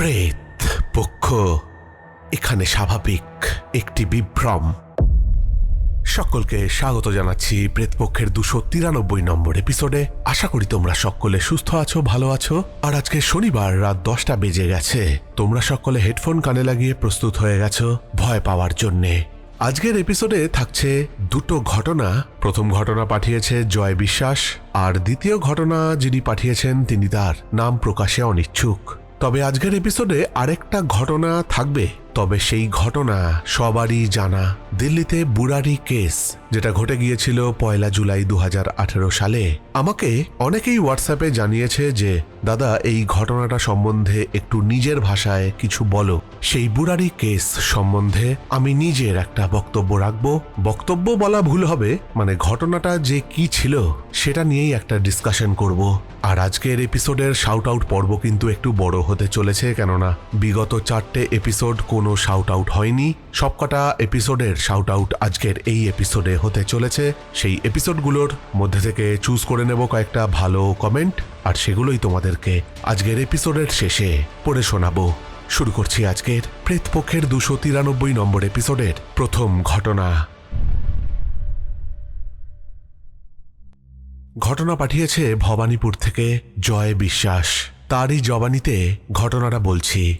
প্রেত পক্ষ, এখানে স্বাভাবিক একটি বিভ্রম। সকলকে স্বাগত জানাচ্ছি প্রেতপক্ষের দুশো তিরানব্বই নম্বর এপিসোডে আশা করি তোমরা সকলে সুস্থ আছো, ভালো আছো। আর আজকে শনিবার রাত দশটা বেজে গেছে। তোমরা সকলে হেডফোন কানে লাগিয়ে প্রস্তুত হয়ে গেছো ভয় পাওয়ার জন্যে। আজকের এপিসোডে থাকছে দুটো ঘটনা। প্রথম ঘটনা পাঠিয়েছে জয় বিশ্বাস, আর দ্বিতীয় ঘটনা যিনি পাঠিয়েছেন তিনি তার নাম প্রকাশে অনিচ্ছুক। তবে আজকের এপিসোডে আরেকটা ঘটনা থাকবে। তবে সেই ঘটনা সবারই জানা। দিল্লিতে বুড়ারি কেস, যেটা ঘটে গিয়েছিল পয়লা জুলাই দু সালে। আমাকে অনেকেই হোয়াটসঅ্যাপে জানিয়েছে যে, দাদা, এই ঘটনাটা সম্বন্ধে একটু নিজের ভাষায় কিছু বলো। সেই বুড়ারি কেস সম্বন্ধে আমি নিজের একটা বক্তব্য রাখব। বক্তব্য বলা ভুল হবে মানে ঘটনাটা যে কি ছিল, সেটা নিয়েই একটা ডিসকাশন করব। আর আজকের এপিসোডের শাউট আউট পর্ব কিন্তু একটু বড় হতে চলেছে, কেননা বিগত চারটে এপিসোড কোনো শাউট আউট হয়নি। সবকটা এপিসোডের শাউট আউট আজকের এই এপিসোডে হতে চলেছে। সেই এপিসোডগুলোর মধ্যে থেকে চুজ করে নেব কয়েকটা ভালো কমেন্ট আর সেগুলোই তোমাদেরকে আজকের এপিসোডের শেষে পড়ে শোনাবো। শুরু করছি আজকের প্রেতপক্ষের দুশো তিরানব্বই নম্বর এপিসোডের প্রথম ঘটনা। ঘটনা পাঠিয়েছে ভবানীপুর থেকে জয় বিশ্বাস। তারই জবানিতে ঘটনাটা বলছি।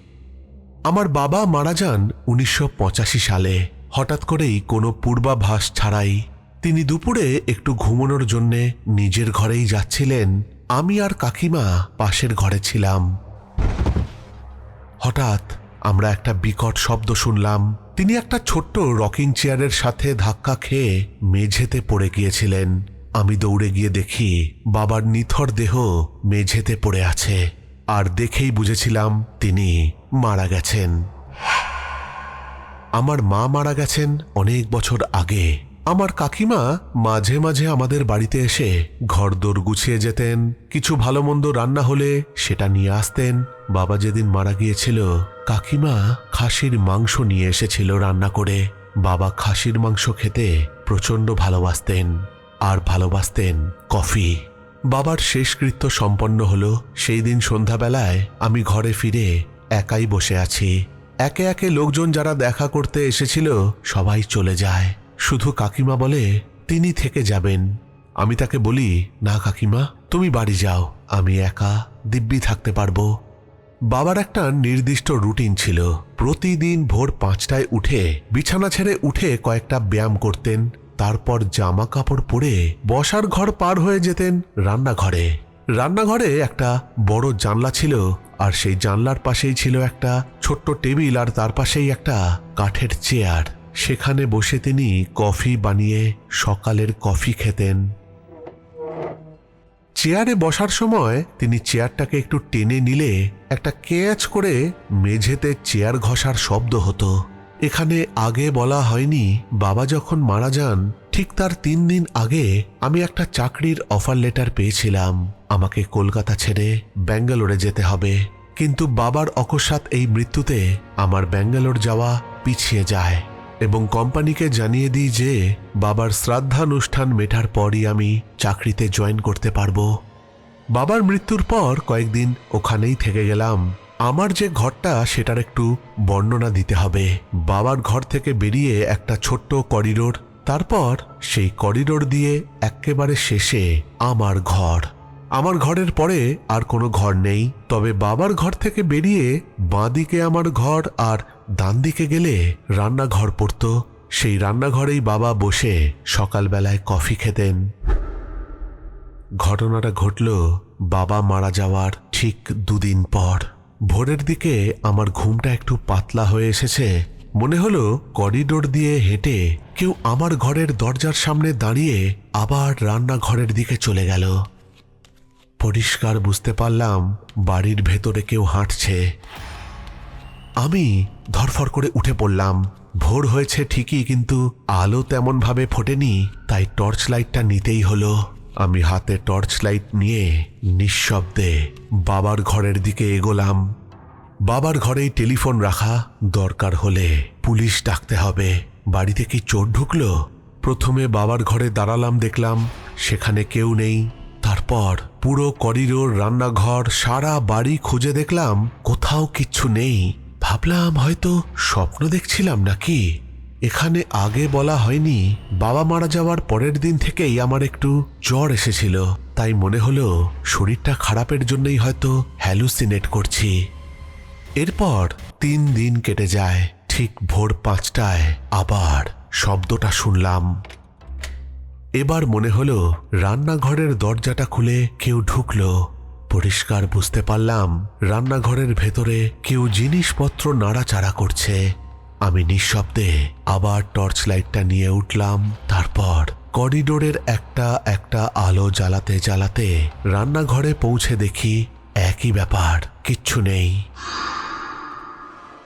আমার বাবা মারা যান উনিশশো পঁচাশি সালে। হঠাৎ করেই কোনো পূর্বাভাস ছাড়াই তিনি দুপুরে একটু ঘুমানোর জন্যে নিজের ঘরেই যাচ্ছিলেন। আমি আর কাকিমা পাশের ঘরে ছিলাম। হঠাৎ আমরা একটা বিকট শব্দ শুনলাম। তিনি একটা ছোট্ট রকিং চেয়ারের সাথে ধাক্কা খেয়ে মেঝেতে পড়ে গিয়েছিলেন। আমি দৌড়ে গিয়ে দেখি বাবার নিথর দেহ মেঝেতে পড়ে আছে। আর দেখেই বুঝেছিলাম তিনি মারা গেছেন। আমার মা মারা গেছেন অনেক বছর আগে। আমার কাকিমা মাঝে মাঝে আমাদের বাড়িতে এসে ঘরদোর গুছিয়ে যেতেন, কিছু ভালো মন্দ রান্না হলে সেটা নিয়ে আসতেন। বাবা যেদিন মারা গিয়েছিল, কাকিমা খাসির মাংস নিয়ে এসেছিল রান্না করে। বাবা খাসির মাংস খেতে প্রচণ্ড ভালোবাসতেন, আর ভালোবাসতেন কফি। বাবার শেষকৃত্য সম্পন্ন হলো সেই দিন সন্ধ্যাবেলায় আমি ঘরে ফিরে একাই বসে আছি। একে একে লোকজন যারা দেখা করতে এসেছিল সবাই চলে যায়। শুধু কাকিমা বলে, তিনি থেকে যাবেন। আমি তাকে বলি, না কাকিমা, তুমি বাড়ি যাও, আমি একা দিব্যি থাকতে পারব। বাবার একটা নির্দিষ্ট রুটিন ছিল। প্রতিদিন ভোর পাঁচটায় উঠে বিছানা ছেড়ে উঠে কয়েকটা ব্যায়াম করতেন। তারপর জামা কাপড় পরে বসার ঘর পার হয়ে যেতেন রান্নাঘরে। রান্নাঘরে একটা বড় জানলা ছিল, আর সেই জানলার পাশেই ছিল একটা ছোট্ট টেবিল, আর তার পাশেই একটা কাঠের চেয়ার। সেখানে বসে তিনি কফি বানিয়ে সকালের কফি খেতেন। চেয়ারে বসার সময় তিনি চেয়ারটাকে একটু টেনে নিলে একটা কেয়াচ করে মেঝেতে চেয়ার ঘষার শব্দ হতো। এখানে আগে বলা হয়নি, বাবা যখন মারা যান, ঠিক তার তিন দিন আগে আমি একটা চাকরির অফার লেটার পেয়েছিলাম। আমাকে কলকাতা ছেড়ে ব্যাঙ্গালোরে যেতে হবে। কিন্তু বাবার অকস্মাৎ এই মৃত্যুতে আমার ব্যাঙ্গালোর যাওয়া পিছিয়ে যায় এবং কোম্পানিকে জানিয়ে দিই যে বাবার শ্রাদ্ধানুষ্ঠান মেটার পরই আমি চাকরিতে জয়েন করতে পারব। বাবার মৃত্যুর পর কয়েকদিন ওখানেই থেকে গেলাম। আমার যে ঘরটা সেটার একটু বর্ণনা দিতে হবে। বাবার ঘর থেকে বেরিয়ে একটা ছোট্ট করিডোর, তারপর সেই করিডোর দিয়ে একেবারে শেষে আমার ঘর। আমার ঘরের পরে আর কোনো ঘর নেই, তবে বাবার ঘর থেকে বেরিয়ে বাঁদিকে আমার ঘর আর ডান দিকে গেলে রান্নাঘর পড়তো। সেই রান্নাঘরেই বাবা বসে সকালবেলায় কফি খেতেন। ঘটনাটা ঘটল বাবা মারা যাওয়ার ঠিক দুদিন পর। ভোরের দিকে আমার ঘুমটা একটু পাতলা হয়ে এসেছে। মনে হলো করিডোর দিয়ে হেঁটে কেউ আমার ঘরের দরজার সামনে দাঁড়িয়ে আবার রান্নাঘরের দিকে চলে গেল। পরিষ্কার বুঝতে পারলাম বাড়ির ভেতরে কেউ হাঁটছে। আমি ধরফর করে উঠে পড়লাম। ভোর হয়েছে ঠিকই, কিন্তু আলো তেমনভাবে ফোটেনি, তাই টর্চ লাইটটা নিতেই হলো। আমি হাতে টর্চ লাইট নিয়ে নিঃশব্দে বাবার ঘরের দিকে এগোলাম। বাবার ঘরেই টেলিফোন রাখা দরকার হলে পুলিশ ডাকতে হবে। বাড়িতে কি চোর ঢুকলো? প্রথমে বাবার ঘরে দাঁড়ালাম, দেখলাম সেখানে কেউ নেই। তারপর পুরো করিডোর, রান্নাঘর, সারা বাড়ি খুঁজে দেখলাম, কোথাও কিচ্ছু নেই। ভাবলাম হয়তো স্বপ্ন দেখছিলাম নাকি? এখানে আগে বলা হয়নি, বাবা মারা যাওয়ার পরের দিন থেকেই আমার একটু জ্বর এসেছিল। তাই মনে হলো, শরীরটা খারাপের জন্যই হয়তো হ্যালুসিনেট করছি। এরপর তিন দিন কেটে যায়, ঠিক ভোর পাঁচটায় আবার শব্দটা শুনলাম। এবার মনে হলো, রান্নাঘরের দরজাটা খুলে কেউ ঢুকলো। পরিষ্কার বুঝতে পারলাম, রান্নাঘরের ভেতরে কেউ জিনিসপত্র নাড়াচাড়া করছে। আমি নিঃশব্দে আবার টর্চ লাইটটা নিয়ে উঠলাম। তারপর করিডোরের একটা একটা আলো জ্বালাতে জ্বালাতে রান্নাঘরে পৌঁছে দেখি একই ব্যাপার, কিচ্ছু নেই।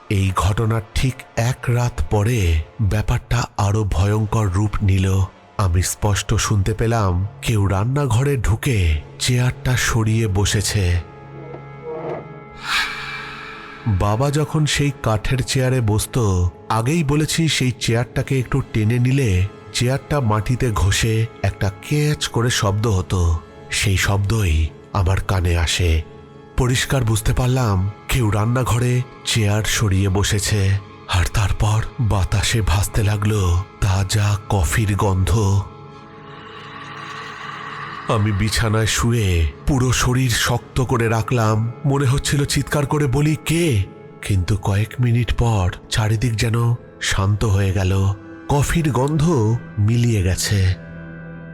এই ঘটনার ঠিক এক রাত পরে ব্যাপারটা আরও ভয়ঙ্কর রূপ নিল। আমি স্পষ্ট শুনতে পেলাম, কেউ রান্নাঘরে ঢুকে চেয়ারটা সরিয়ে বসেছে। বাবা যখন সেই কাঠের চেয়ারে বসতো, আগেই বলেছি সেই চেয়ারটাকে একটু টেনে নিলে চেয়ারটা মাটিতে ঘষে একটা কেচ করে শব্দ হতো। সেই শব্দই আমার কানে আসে। পরিষ্কার বুঝতে পারলাম, কেউ রান্নাঘরে চেয়ার সরিয়ে বসেছে। আর তারপর বাতাসে ভাসতে লাগল তাজা কফির গন্ধ। আমি বিছানায় শুয়ে পুরো শরীর শক্ত করে রাখলাম। মনে হচ্ছিল চিৎকার করে বলি, কে? কিন্তু কয়েক মিনিট পর চারিদিক যেন শান্ত হয়ে গেল। কফির গন্ধ মিলিয়ে গেছে।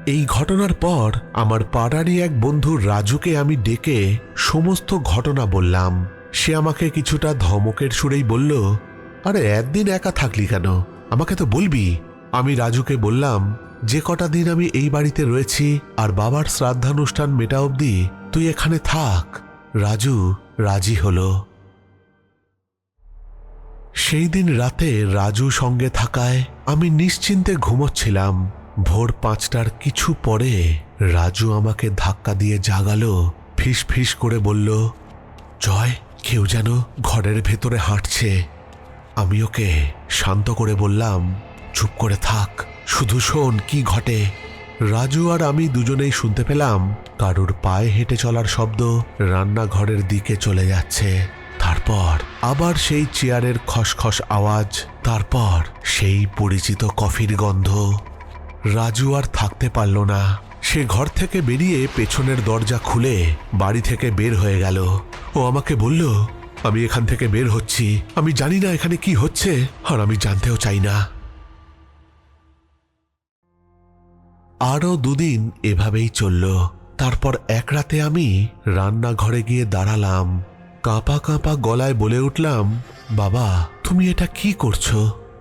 এই ঘটনার পর আমার পাড়ারই এক বন্ধু রাজুকে আমি ডেকে সমস্ত ঘটনা বললাম। সে আমাকে কিছুটা ধমকের সুরেই বলল, আরে, একদিন একা থাকলি কেন? আমাকে তো বলবি। আমি রাজুকে বললাম যে কটা দিন আমি এই বাড়িতে রয়েছি আর বাবার শ্রাদ্ধানুষ্ঠান মেটা অবধি তুই এখানে থাক। রাজু রাজি হলো। সেই দিন রাতে রাজু সঙ্গে থাকায় আমি নিশ্চিন্তে ঘুমোচ্ছিলাম। ভোর পাঁচটার কিছু পরে রাজু আমাকে ধাক্কা দিয়ে জাগালো, ফিস ফিস করে বলল, জয়, কেউ যেন ঘরের ভেতরে হাঁটছে। আমি ওকে শান্ত করে বললাম, চুপ করে থাক। শুধু শোন কি ঘটে। রাজু আর আমি দুজনেই শুনতে পেলাম কারুর পায়ে হেঁটে চলার শব্দ রান্নাঘরের দিকে চলে যাচ্ছে। তারপর আবার সেই চেয়ারের খসখস আওয়াজ, তারপর সেই পরিচিত কফির গন্ধ। রাজু আর থাকতে পারল না। সে ঘর থেকে বেরিয়ে পেছনের দরজা খুলে বাড়ি থেকে বের হয়ে গেল। ও আমাকে বলল, আমি এখান থেকে বের হচ্ছি। আমি জানি না এখানে কি হচ্ছে, আর আমি জানতেও চাই না। আরও দুদিন এভাবেই চলল। তারপর এক রাতে আমি রান্নাঘরে গিয়ে দাঁড়ালাম। কাঁপা কাঁপা গলায় বলে উঠলাম, বাবা, তুমি এটা কি করছ?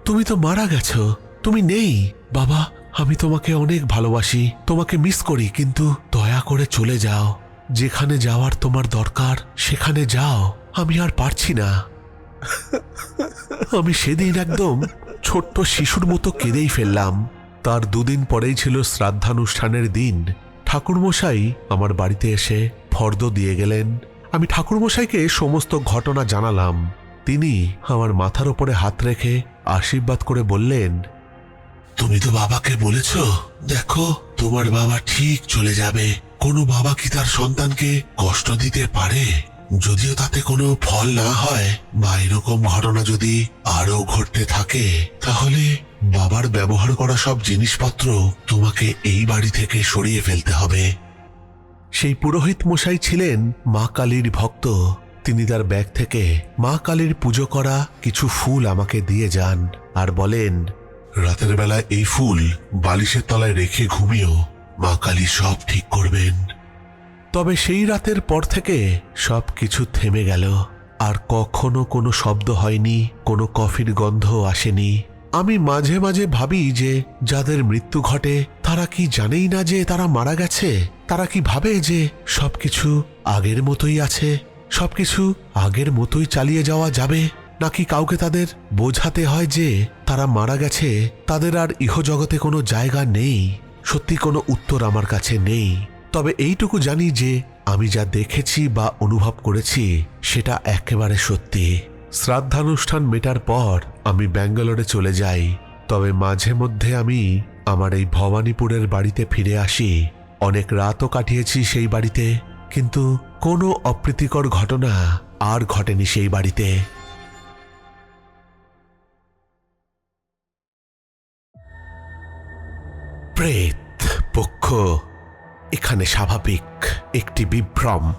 তুমি তো মারা গেছো। তুমি নেই। বাবা, আমি তোমাকে অনেক ভালোবাসি। তোমাকে মিস করি, কিন্তু দয়া করে চলে যাও। যেখানে যাওয়ার তোমার দরকার, সেখানে যাও। আমি আর পারছি না। আমি সেদিন একদম ছোট্ট শিশুর মতো কেঁদেই ফেললাম। তার দুদিন পরেই ছিল শ্রাদ্ধানুষ্ঠানের দিন। ঠাকুরমশাই আমার বাড়িতে এসে ফর্দ দিয়ে গেলেন। আমি ঠাকুরমশাইকে সমস্ত ঘটনা জানালাম। তিনি আমার মাথার ওপরে হাত রেখে আশীর্বাদ করে বললেন, তুমি তো বাবাকে বলেছ, দেখো, তোমার বাবা ঠিক চলে যাবে। কোনো বাবা কি তার সন্তানকে কষ্ট দিতে পারে? যদিও তাতে কোনো ফল না হয়, বা এরকম ঘটনা যদি আরও ঘটতে থাকে, তাহলে বাবার ব্যবহার করা সব জিনিসপত্র তোমাকে এই বাড়ি থেকে সরিয়ে ফেলতে হবে। সেই পুরোহিত মশাই ছিলেন মা কালীর ভক্ত। তিনি তার ব্যাগ থেকে মা কালীর পুজো করা কিছু ফুল আমাকে দিয়ে যান আর বলেন, রাতের বেলা এই ফুল বালিশের তলায় রেখে ঘুমিও। মা কালী সব ঠিক করবেন। তবে সেই রাতের পর থেকে সব কিছু থেমে গেল। আর কখনো কোনো শব্দ হয়নি, কোনো কফির গন্ধ আসেনি। আমি মাঝে মাঝে ভাবি যে যাদের মৃত্যু ঘটে, তারা কি জানেই না যে তারা মারা গেছে? তারা কি ভাবে যে সবকিছু আগের মতোই আছে? সবকিছু আগের মতোই চালিয়ে যাওয়া যাবে? নাকি কাউকে তাদের বোঝাতে হয় যে তারা মারা গেছে? তাদের আর ইহজগতে কোনো জায়গা নেই। সত্যি কোনো উত্তর আমার কাছে নেই। তবে এইটুকু জানি যে আমি যা দেখেছি বা অনুভব করেছি, সেটা একেবারে সত্যি। শ্রাদ্ধানুষ্ঠান মেটার পর আমি ব্যাঙ্গালোরে চলে যাই। তবে মাঝে মধ্যে আমি আমার এই ভবানীপুরের বাড়িতে ফিরে আসি। অনেক রাতও কাটিয়েছি সেই বাড়িতে, কিন্তু কোনো অপ্রীতিকর ঘটনা আর ঘটেনি সেই বাড়িতে। প্রেত, পক্ষ এখানে স্বাভাবিক একটি বিভ্রম।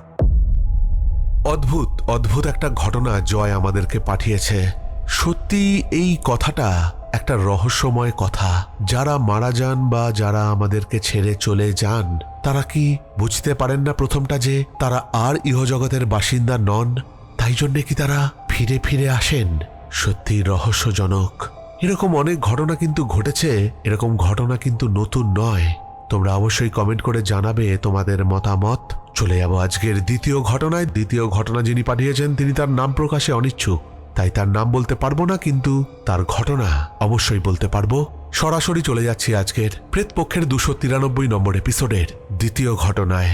অদ্ভুত অদ্ভুত একটা ঘটনা জয় আমাদেরকে পাঠিয়েছে। সত্যি এই কথাটা একটা রহস্যময় কথা। যারা মারা যান বা যারা আমাদেরকে ছেড়ে চলে যান, তারা কি বুঝতে পারেন না প্রথমটা যে তারা আর ইহজগতের বাসিন্দা নন? তাই জন্যে কি তারা ফিরে ফিরে আসেন? সত্যি রহস্যজনক। এরকম অনেক ঘটনা কিন্তু ঘটেছে, এরকম ঘটনা কিন্তু নতুন নয়। তোমরা অবশ্যই কমেন্ট করে জানাবে তোমাদের মতামত। চলে যাব আজকের দ্বিতীয় ঘটনায়। দ্বিতীয় ঘটনা যিনি পাঠিয়েছেন, তিনি তার নাম প্রকাশে অনিচ্ছুক। তাই তার নাম বলতে পারব না, কিন্তু তার ঘটনা অবশ্যই বলতে পারব। সরাসরি চলে যাচ্ছি আজকের প্রেতপক্ষের দুশো তিরানব্বই নম্বর এপিসোডের দ্বিতীয় ঘটনায়।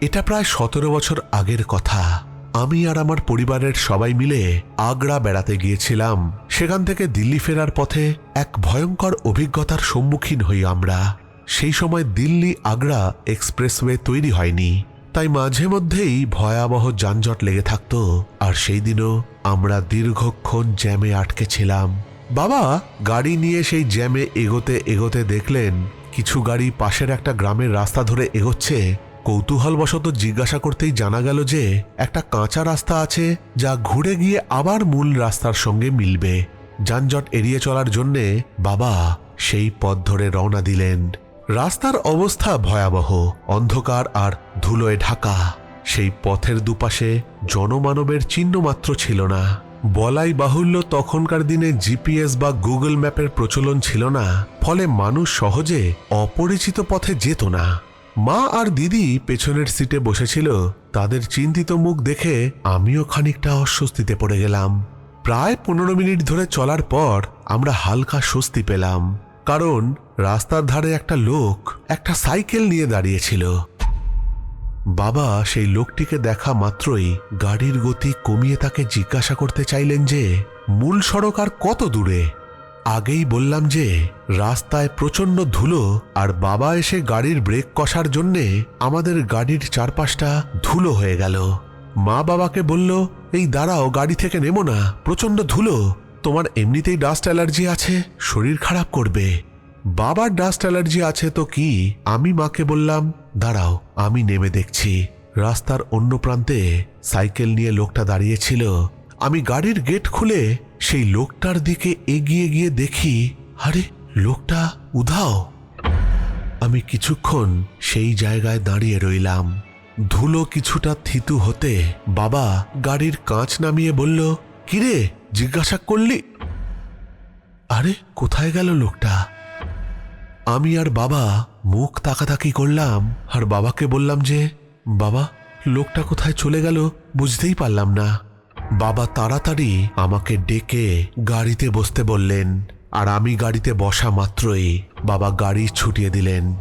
এটা প্রায় সতেরো বছর আগের কথা। আমি আর আমার পরিবারের সবাই মিলে আগ্রা বেড়াতে গিয়েছিলাম। সেখান থেকে দিল্লি ফেরার পথে এক ভয়ঙ্কর অভিজ্ঞতার সম্মুখীন হই আমরা। সেই সময় দিল্লি আগ্রা এক্সপ্রেসওয়ে তৈরি হয়নি। তাই মাঝে মধ্যেই ভয়াবহ যানজট লেগে থাকত। আর সেই দিনও আমরা দীর্ঘক্ষণ জ্যামে আটকে ছিলাম। বাবা, গাড়ি নিয়ে সেই জ্যামে এগোতে এগোতে দেখলেন, কিছু গাড়ি পাশের একটা গ্রামের রাস্তা ধরে এগোচ্ছে। কৌতূহলবশত জিজ্ঞাসা করতেই জানা গেল যে একটা কাঁচা রাস্তা আছে যা ঘুরে গিয়ে আবার মূল রাস্তার সঙ্গে মিলবে। যানজট এড়িয়ে চলার জন্যে বাবা সেই পথ ধরে রওনা দিলেন। রাস্তার অবস্থা ভয়াবহ, অন্ধকার আর ধুলোয় ঢাকা। সেই পথের দুপাশে জনমানবের চিহ্ন মাত্র ছিল না। বলাই বাহুল্য তখনকার দিনে জিপিএস বা গুগল ম্যাপের প্রচলন ছিল না, ফলে মানুষ সহজে অপরিচিত পথে যেত না। মা আর দিদি পেছনের সিটে বসেছিল। তাদের চিন্তিত মুখ দেখে আমিও খানিকটা অস্বস্তিতে পড়ে গেলাম। প্রায় পনেরো মিনিট ধরে চলার পর আমরা হালকা স্বস্তি পেলাম। কারণ রাস্তার ধারে একটা লোক একটা সাইকেল নিয়ে দাঁড়িয়েছিল। বাবা সেই লোকটিকে দেখা মাত্রই গাড়ির গতি কমিয়ে তাকে জিজ্ঞাসা করতে চাইলেন যে, মূল সড়ক আর কত দূরে? আগেই বললাম যে, রাস্তায় প্রচণ্ড ধুলো আর বাবা এসে গাড়ির ব্রেক কষার জন্যে আমাদের গাড়ির চারপাশটা ধুলো হয়ে গেল। মা বাবাকে বলল, এই দাঁড়াও, গাড়ি থেকে নেমো না, প্রচণ্ড ধুলো। তোমার এমনিতেই ডাস্ট অ্যালার্জি আছে, শরীর খারাপ করবে। বাবার ডাস্ট অ্যালার্জি আছে তো কি? আমি মাকে বললাম, দাঁড়াও, আমি নেমে দেখছি। রাস্তার অন্য প্রান্তে সাইকেল নিয়ে লোকটা দাঁড়িয়েছিল আমি গাড়ির গেট খুলে সেই লোকটার দিকে এগিয়ে গিয়ে দেখি, আরে, লোকটা উধাও। আমি কিছুক্ষণ সেই জায়গায় দাঁড়িয়ে রইলাম। ধুলো কিছুটা থিতু হতে বাবা গাড়ির কাঁচ নামিয়ে বলল, কিরে, জিজ্ঞাসা করলি? আরে, কোথায় গেল লোকটা? আমি আর বাবা মুখ তাকাতাকি করলাম, আর বাবাকে বললাম যে, বাবা, লোকটা কোথায় চলে গেল বুঝতেই পারলাম না। বাবা তাড়াতাড়ি আমাকে ডেকে গাড়িতে বসতে বললেন, আর আমি গাড়িতে বসা মাত্রই বাবা গাড়ি ছুটিয়ে দিলেন।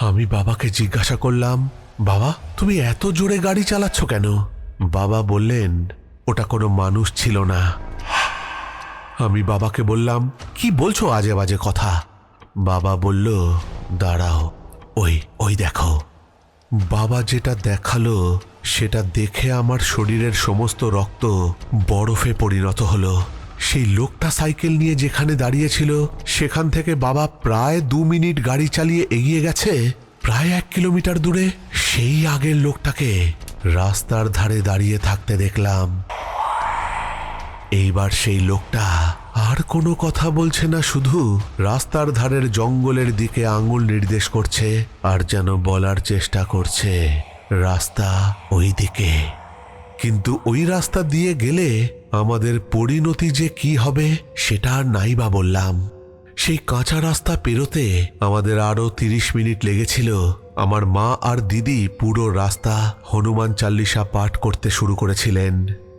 আমি বাবাকে জিজ্ঞাসা করলাম, বাবা, তুমি এত জোরে গাড়ি চালাচ্ছ কেন? বাবা বললেন, ওটা কোনো মানুষ ছিল না। আমি বাবাকে বললাম, কি বলছো আজে বাজে কথা? বাবা বলল, দাঁড়াও, ওই ওই দেখো। বাবা যেটা দেখাল, সেটা দেখে আমার শরীরের সমস্ত রক্ত বরফে পরিণত হলো। সেই লোকটা সাইকেল নিয়ে যেখানে দাঁড়িয়েছিল, সেখান থেকে বাবা প্রায় দু মিনিট গাড়ি চালিয়ে এগিয়ে গেছে। প্রায় এক কিলোমিটার দূরে সেই আগের লোকটাকে রাস্তার ধারে দাঁড়িয়ে থাকতে দেখলাম। এইবার সেই লোকটা আর কোনো কথা বলছে না, শুধু রাস্তার ধারের জঙ্গলের দিকে আঙুল নির্দেশ করছে আর যেন বলার চেষ্টা করছে, রাস্তা ওই দিকে কিন্তু ওই রাস্তা দিয়ে গেলে আমাদের পরিণতি যে কি হবে, সেটা আর নাই বা বললাম। সেই কাঁচা রাস্তা পেরোতে আমাদের আরও তিরিশ মিনিট লেগেছিল। আমার মা আর দিদি পুরো রাস্তা হনুমান চাল্লিশা পাঠ করতে শুরু করেছিলেন।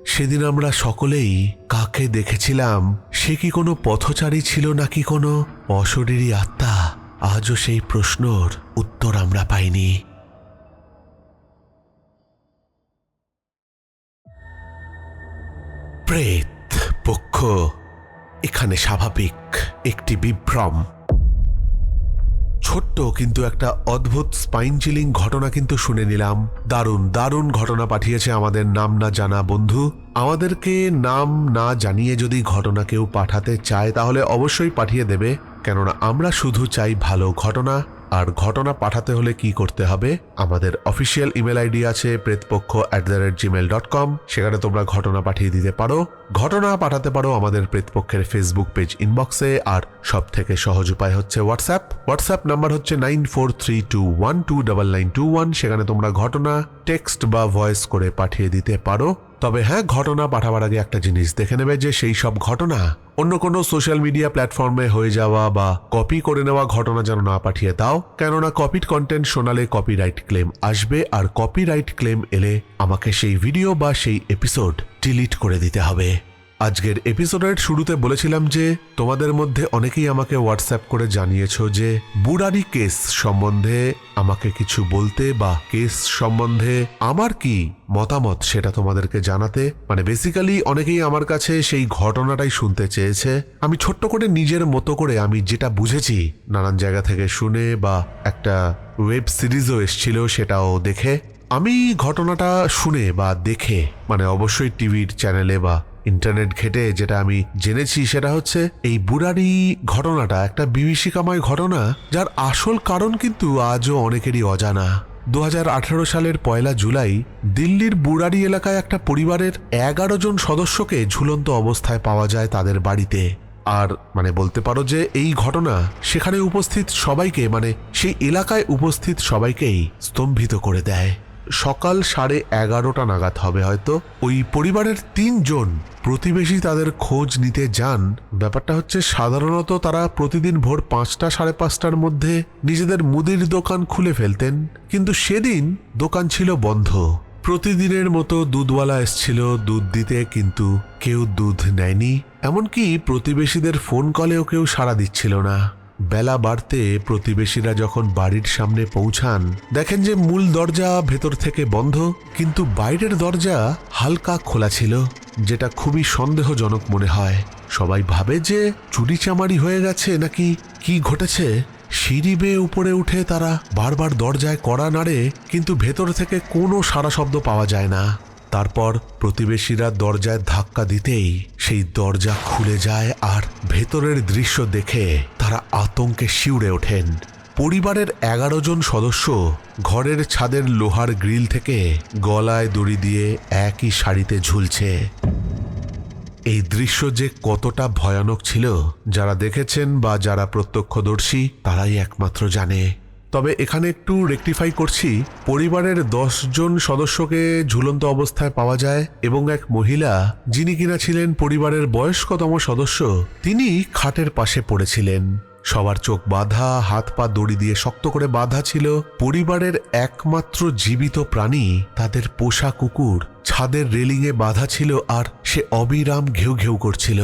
সেদিন আমরা সকলেই কাকে দেখেছিলাম, সে কি কোনো পথচারী ছিল নাকি কোনো অশরীরী আত্মা? আজও সেই প্রশ্নর উত্তর আমরা পাইনি। প্রেত পক্ষ, এখানে স্বাভাবিক একটি বিভ্রম। ছোট্ট কিন্তু একটা অদ্ভুত স্পাইন চিলিং ঘটনা কিন্তু শুনে নিলাম। দারুণ দারুণ ঘটনা পাঠিয়েছে আমাদের নাম না জানা বন্ধু। আমাদেরকে নাম না জানিয়ে যদি ঘটনা কেউ পাঠাতে চায়, তাহলে অবশ্যই পাঠিয়ে দেবে। কেননা আমরা শুধু চাই ভালো ঘটনা। আর ঘটনা পাঠাতে হলে কি করতে হবে? আমাদের অফিসিয়াল ইমেল আইডি আছে Pretpokkho at the rate dot com সেখানে তোমরা ঘটনা পাঠিয়ে দিতে পারো। ঘটনা পাঠাতে পারো আমাদের প্রেতপক্ষের ফেসবুক পেজ ইনবক্সে আর সব থেকে সহজ উপায় হচ্ছে হোয়াটসঅ্যাপ হোয়াটসঅ্যাপ নাম্বার হচ্ছে nine four three two one two double nine two one সেখানে তোমরা ঘটনা টেক্সট বা ভয়েস করে পাঠিয়ে দিতে পারো। তবে হ্যাঁ ঘটনা পাঠাবার আগে একটা জিনিস দেখে নেবে যে সেই সব ঘটনা অন্য কোনো সোশ্যাল মিডিয়া প্ল্যাটফর্মে হয়ে যাওয়া বা কপি করে নেওয়া ঘটনা যেন না পাঠিয়ে দাও। কেননা কপিড কন্টেন্ট শোনালে কপিরাইট ক্লেম আসবে আর কপিরাইট ক্লেম এলে আমাকে সেই ভিডিও বা সেই এপিসোড ডিলিট করে দিতে হবে। আজকের এপিসোডের শুরুতে বলেছিলাম যে, তোমাদের মধ্যে অনেকেই আমাকে হোয়াটসঅ্যাপ করে জানিয়েছো যে, বুড়ারি কেস সম্বন্ধে আমাকে কিছু বলতে বা কেস সম্বন্ধে আমার কি মতামত সেটা তোমাদেরকে জানাতে। মানে বেসিক্যালি অনেকেই আমার কাছে সেই ঘটনাটাই শুনতে চেয়েছে। আমি ছোট্ট করে নিজের মতো করে আমি যেটা বুঝেছি নানান জায়গা থেকে শুনে বা একটা ওয়েব সিরিজও এসছিল সেটাও দেখে। আমি ঘটনাটা শুনে বা দেখে মানে অবশ্যই টিভির চ্যানেলে বা ইন্টারনেট ঘেটে যেটা আমি জেনেছি সেটা হচ্ছে এই বুড়ারি ঘটনাটা, একটা বিভীষিকাময় ঘটনা, যার আসল কারণ কিন্তু আজও অনেকেরই অজানা। দু হাজার আঠারো সালের পয়লা জুলাই, দিল্লির বুড়ারি এলাকায় একটা পরিবারের এগারো জন সদস্যকে ঝুলন্ত অবস্থায় পাওয়া যায় তাদের বাড়িতে। আর মানে বলতে পারো যে এই ঘটনা সেখানে উপস্থিত সবাইকে মানে সেই এলাকায় উপস্থিত সবাইকেই স্তম্ভিত করে দেয়। সকাল সাড়ে এগারোটা নাগাদ হবে হয়তো। ওই পরিবারের তিনজন প্রতিবেশী তাদের খোঁজ নিতে যান। ব্যাপারটা হচ্ছে সাধারণত তারা প্রতিদিন ভোর পাঁচটা সাড়ে পাঁচটার মধ্যে নিজেদের মুদির দোকান খুলে ফেলতেন। কিন্তু সেদিন দোকান ছিল বন্ধ। প্রতিদিনের মতো দুধওয়ালা এসছিল দুধ দিতে, কিন্তু কেউ দুধ নেয়নি। এমনকি প্রতিবেশীদের ফোন কলেও কেউ সাড়া দিচ্ছিল না। বেলা বাড়তে প্রতিবেশীরা যখন বাড়ির সামনে পৌঁছান, দেখেন যে মূল দরজা ভেতর থেকে বন্ধ, কিন্তু বাইরের দরজা হালকা খোলা ছিল, যেটা খুবই সন্দেহজনক মনে হয়। সবাই ভাবে যে চুরি চামারি হয়ে গেছে নাকি কি ঘটেছে। সিঁড়ি বেয়ে উপরে উঠে তারা বারবার দরজায় কড়া নাড়ে, কিন্তু ভেতর থেকে কোনো সারা শব্দ পাওয়া যায় না। তারপর প্রতিবেশীরা দরজায় ধাক্কা দিতেই সেই দরজা খুলে যায় আর ভেতরের দৃশ্য দেখে তারা আতঙ্কে শিউরে ওঠেন। পরিবারের এগারো জন সদস্য ঘরের ছাদের লোহার গ্রিল থেকে গলায় দড়ি দিয়ে একই শাড়িতে ঝুলছে। এই দৃশ্য যে কতটা ভয়ানক ছিল, যারা দেখেছেন বা যারা প্রত্যক্ষদর্শী, তারাই একমাত্র জানে। তবে এখানে একটু রেকটিফাই করছি, পরিবারের জন সদস্যকে ঝুলন্ত অবস্থায় পাওয়া যায় এবং এক মহিলা, যিনি কিনা ছিলেন পরিবারের বয়স্কতম সদস্য, তিনি খাটের পাশে পড়েছিলেন। সবার চোখ বাঁধা, হাত পা দড়ি দিয়ে শক্ত করে বাঁধা ছিল পরিবারের একমাত্র জীবিত প্রাণী, তাদের পোষা কুকুর, ছাদের রেলিংয়ে বাঁধা ছিল আর সে অবিরাম ঘেউ ঘেউ করছিল।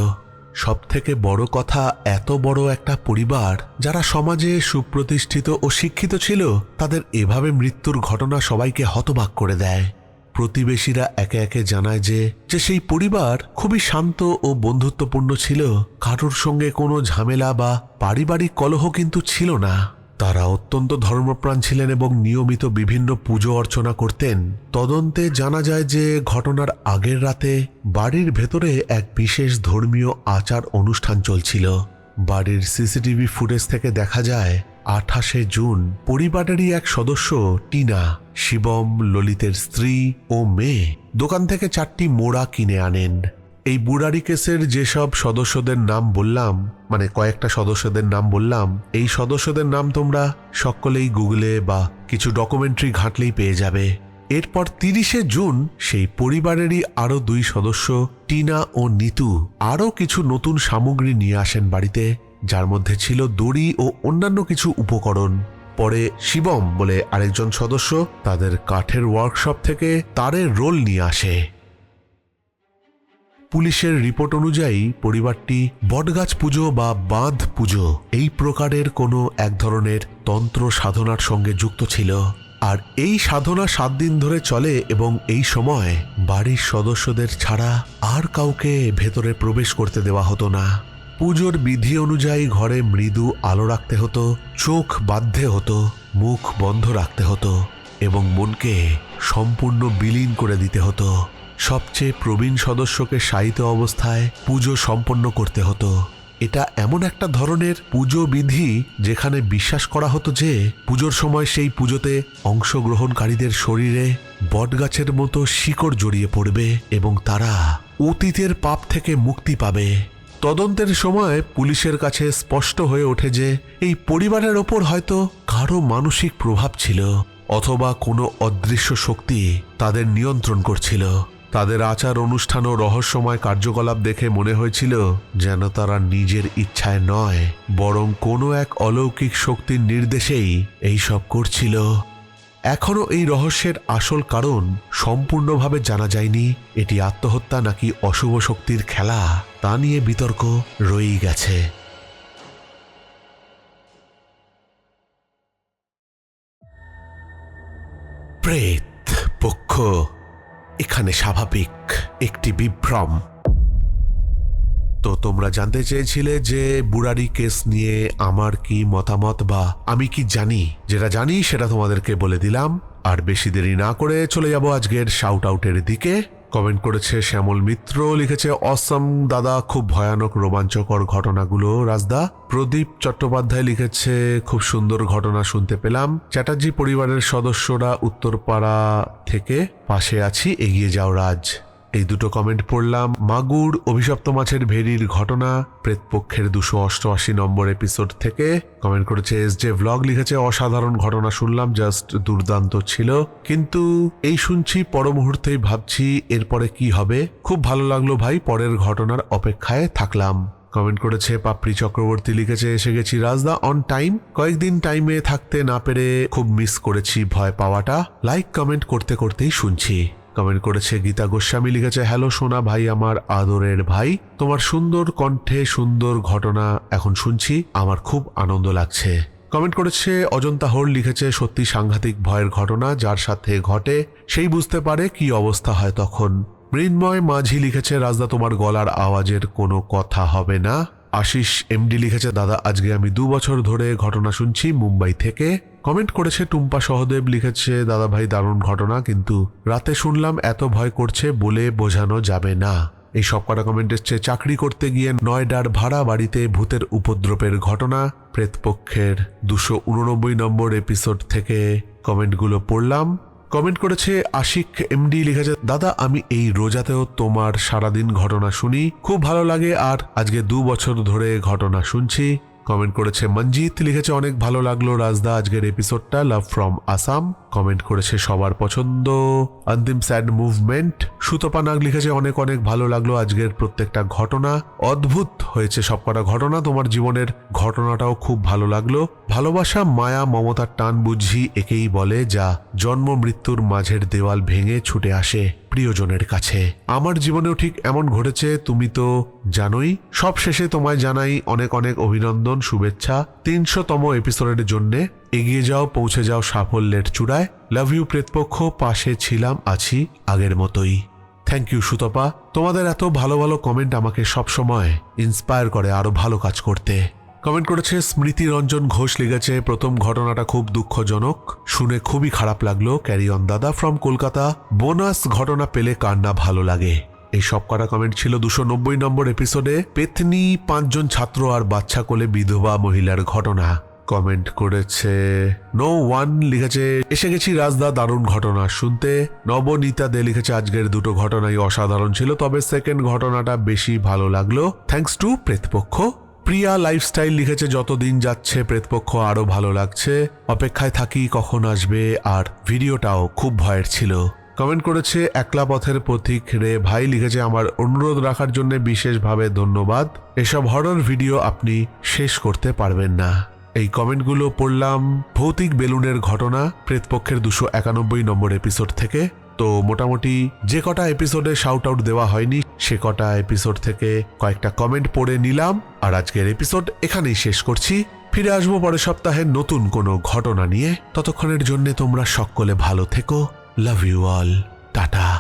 সব থেকে বড় কথা এত বড় একটা পরিবার যারা সমাজে সুপ্রতিষ্ঠিত ও শিক্ষিত ছিল, তাদের এভাবে মৃত্যুর ঘটনা সবাইকে হতবাক করে দেয়। প্রতিবেশীরা একে একে জানায় যে যে সেই পরিবার খুবই শান্ত ও বন্ধুত্বপূর্ণ ছিল, কারোর সঙ্গে কোনো ঝামেলা বা পারিবারিক কলহ কিন্তু ছিল না। তারা অত্যন্ত ধর্মপ্রাণ ছিলেন এবং নিয়মিত বিভিন্ন পুজো অর্চনা করতেন। তদন্তে জানা যায় যে, ঘটনার আগের রাতে বাড়ির ভেতরে এক বিশেষ ধর্মীয় আচার অনুষ্ঠান চলছিল। বাড়ির সিসিটিভি ফুটেজ থেকে দেখা যায়, আঠাশে জুন পরিবারেরই এক সদস্য, টিনা, শিবম, ললিতের স্ত্রী ও মেয়ে দোকান থেকে চারটি মোড়া কিনে আনেন। এই বুড়ারি কেসের যেসব সদস্যদের নাম বললাম মানে কয়েকটা সদস্যদের নাম বললাম, এই সদস্যদের নাম তোমরা সকলেই গুগলে বা কিছু ডকুমেন্টারি ঘাঁটলেই পেয়ে যাবে। এরপর তিরিশে জুন সেই পরিবারেরই আরও দুই সদস্য, টিনা ও নিতু, আরও কিছু নতুন সামগ্রী নিয়ে আসেন বাড়িতে, যার মধ্যে ছিল দড়ি ও অন্যান্য কিছু উপকরণ। পরে শিবম বলে আরেকজন সদস্য তাদের কাঠের ওয়ার্কশপ থেকে তারের রোল নিয়ে আসে। পুলিশের রিপোর্ট অনুযায়ী পরিবারটি বটগাছ পুজো বা বাঁধ পুজো এই প্রকারের কোনো এক ধরনের তন্ত্র সাধনার সঙ্গে যুক্ত ছিল। আর এই সাধনা সাত দিন ধরে চলে এবং এই সময় বাড়ির সদস্যদের ছাড়া আর কাউকে ভেতরে প্রবেশ করতে দেওয়া হতো না। পুজোর বিধি অনুযায়ী ঘরে মৃদু আলো রাখতে হতো, চোখ বাধ্যে হতো, মুখ বন্ধ রাখতে হতো এবং মনকে সম্পূর্ণ বিলীন করে দিতে হতো। সবচেয়ে প্রবীণ সদস্যকে শায়িত অবস্থায় পুজো সম্পন্ন করতে হতো। এটা এমন একটা ধরনের পুজো বিধি যেখানে বিশ্বাস করা হতো যে পুজোর সময় সেই পুজোতে অংশগ্রহণকারীদের শরীরে বটগাছের মতো শিকড় জড়িয়ে পড়বে এবং তারা অতীতের পাপ থেকে মুক্তি পাবে। তদন্তের সময় পুলিশের কাছে স্পষ্ট হয়ে ওঠে যে এই পরিবারের ওপর হয়তো কারও মানসিক প্রভাব ছিল, অথবা কোনো অদৃশ্য শক্তি তাদের নিয়ন্ত্রণ করছিল। তাদের আচার, অনুষ্ঠান ও রহস্যময় কার্যকলাপ দেখে মনে হয়েছিল যেন তারা নিজের ইচ্ছায় নয়, বরং কোনো এক অলৌকিক শক্তির নির্দেশেই এইসব করছিল। এখনও এই রহস্যের আসল কারণ সম্পূর্ণভাবে জানা যায়নি, এটি আত্মহত্যা নাকি অশুভ শক্তির খেলা, তা নিয়ে বিতর্ক রয়েই গেছে। প্রেত, পক্ষ এখানে স্বাভাবিক একটি বিভ্রম। তো তোমরা জানতে চেয়েছিলে যে বুড়ারি কেস নিয়ে আমার কি মতামত বা আমি কি জানি? যেটা জানি সেটা তোমাদেরকে বলে দিলাম। আর বেশি দেরি না করে চলে যাব আজকের শাউট আউটের দিকে। কমেন্ট করেছে শ্যামল মিত্র, লিখেছে অসম দাদা, খুব ভয়ানক, রোমাঞ্চকর ঘটনাগুলো। রাজদা, প্রদীপ চট্টোপাধ্যায় লিখেছে, খুব সুন্দর ঘটনা শুনতে পেলাম। চ্যাটার্জি পরিবারের সদস্যরা উত্তরপাড়া থেকে পাশে আছি, এগিয়ে যাও রাজ। এই দুটো কমেন্ট পড়লাম। মাগুর, অভিশপ্ত মাছের ভেরির ঘটনা, প্রেতপক্ষের দুশো অষ্টআশি নম্বর এপিসোড থেকে। কমেন্ট করেছে, এস জে ভ্লগ লিখেছে, অসাধারণ ঘটনা শুনলাম জাস্ট দুর্দান্ত ছিল। কিন্তু এই শুনছি, পর মুহূর্তেই ভাবছি, এরপরে কি হবে? খুব ভালো লাগল ভাই, পরের ঘটনার অপেক্ষায় থাকলাম। কমেন্ট করেছে, পাপড়ি চক্রবর্তী লিখেছে, এসে গেছি রাজদা অন টাইম কয়েকদিন টাইমে থাকতে না পেরে খুব মিস করেছি ভয় পাওয়াটা। লাইক কমেন্ট করতে করতেই শুনছি। কমেন্ট করেছে গীতা গোস্বামী, লিখেছে হ্যালো সোনা ভাই, আমার আদরের ভাই। তোমার সুন্দর কণ্ঠে সুন্দর ঘটনা এখন শুনছি, আমার খুব আনন্দ লাগছে। কমেন্ট করেছে অজন্তা হোল, লিখেছে, সত্যি সাংঘাতিক ভয়ের ঘটনা, যার সাথে ঘটে, সেই বুঝতে পারে কি অবস্থা হয় তখন। মৃন্ময় মাঝি লিখেছে, রাজদা, তোমার গলার আওয়াজের কোনো কথা হবে না। আশিস এমডি লিখেছে, দাদা, আজকে আমি দু বছর ধরে ঘটনা শুনছি মুম্বাই থেকে। কমেন্ট করেছে টুম্পা সহদেব, লিখেছে দাদা ভাই দারুণ ঘটনা, কিন্তু রাতে শুনলাম এত ভয় করছে বলে বোঝানো যাবে না। এই সব কটা কমেন্ট এসছে, চাকরি করতে গিয়ে নয়ডার ভাড়া বাড়িতে ভূতের উপদ্রবের ঘটনা। প্রেতপক্ষের দুশো উননব্বই নম্বর এপিসোড থেকে কমেন্টগুলো পড়লাম। কমেন্ট করেছে, আশিক এমডি লিখেছে, দাদা, আমি এই রোজাতেও তোমার সারাদিন ঘটনা শুনি। খুব ভালো লাগে, আর আজকে দু বছর ধরে ঘটনা শুনছি। কমেন্ট করেছে মঞ্জিত লিখেছে অনেক ভালো লাগল। রাজদা আজকের এপিসোডটা লাভ ফ্রম আসাম কমেন্ট করেছে সবার পছন্দ। অন্তিম স্যাড মুভমেন্ট সুতপা নাগ লিখেছে, অনেক অনেক ভালো লাগল আজকের প্রত্যেকটা ঘটনা। অদ্ভুত হয়েছে সবকটা ঘটনা, তোমার জীবনের ঘটনাটাও খুব ভালো লাগল। ভালোবাসা, মায়া, মমতার টান বুঝি একেই বলে, যা জন্ম মৃত্যুর মাঝের দেওয়াল ভেঙে ছুটে আসে প্রিয়জনের কাছে। আমার জীবনেও ঠিক এমন ঘটেছে, তুমি তো জানোই। সব শেষে তোমায় জানাই অনেক অনেক অভিনন্দন, শুভেচ্ছা। তিনশোতম এপিসোডের জন্যে এগিয়ে যাও, পৌঁছে যাও সাফল্যের চূড়ায়। লাভ ইউ প্রেতপক্ষ, পাশে ছিলাম, আছি আগের মতোই। Thank you Sutapa. তোমাদের এত ভালো ভালো কমেন্ট আমাকে সবসময় ইন্সপায়ার করে আরও ভালো কাজ করতে। কমেন্ট করেছে, স্মৃতি রঞ্জন ঘোষ লিখেছে, প্রথম ঘটনাটা খুব দুঃখজনক, শুনে খুবই খারাপ লাগল ক্যারি অন দাদা ফ্রম কলকাতা। বোনাস ঘটনা পেলে কার না ভালো লাগে? এই সব কটা কমেন্ট ছিল দুশো নব্বই নম্বর এপিসোডে পেতনি, পাঁচজন ছাত্র আর বাচ্চা কোলে বিধবা মহিলার ঘটনা। কমেন্ট করেছে নো ওয়ান লিখেছে, এসে গেছি রাজদা, দারুণ ঘটনা। শুনতে নবনীতা দে লিখেছে, আজকের দুটো ঘটনাই অসাধারণ ছিল, তবে সেকেন্ড ঘটনাটা বেশি ভালো লাগল। Thanks to Pretpokkho. Priya lifestyle লিখেছে, যতদিন যাচ্ছে প্রেতপক্ষ, আরও ভালো লাগছে। অপেক্ষায় থাকি, কখন আসবে? আর ভিডিওটাও খুব ভয়ের ছিল। কমেন্ট করেছে, একলা পথের পথিক রে ভাই। লিখেছে, আমার অনুরোধ রাখার জন্য বিশেষভাবে ধন্যবাদ। এসব হরর ভিডিও আপনি শেষ করতে পারবেন না। এই কমেন্টগুলো পড়লাম ভৌতিক বেলুনের ঘটনা প্রেতপক্ষের দুশো একানব্বই নম্বর এপিসোড থেকে। তো মোটামুটি যে কটা এপিসোডে শাউট আউট দেওয়া হয়নি, সে কটা এপিসোড থেকে কয়েকটা কমেন্ট পড়ে নিলাম। আর আজকের এপিসোড এখানেই শেষ করছি। ফিরে আসব পরের সপ্তাহে নতুন কোনো ঘটনা নিয়ে। ততক্ষণের জন্য তোমরা সকলে ভালো থেকো। Love you all tata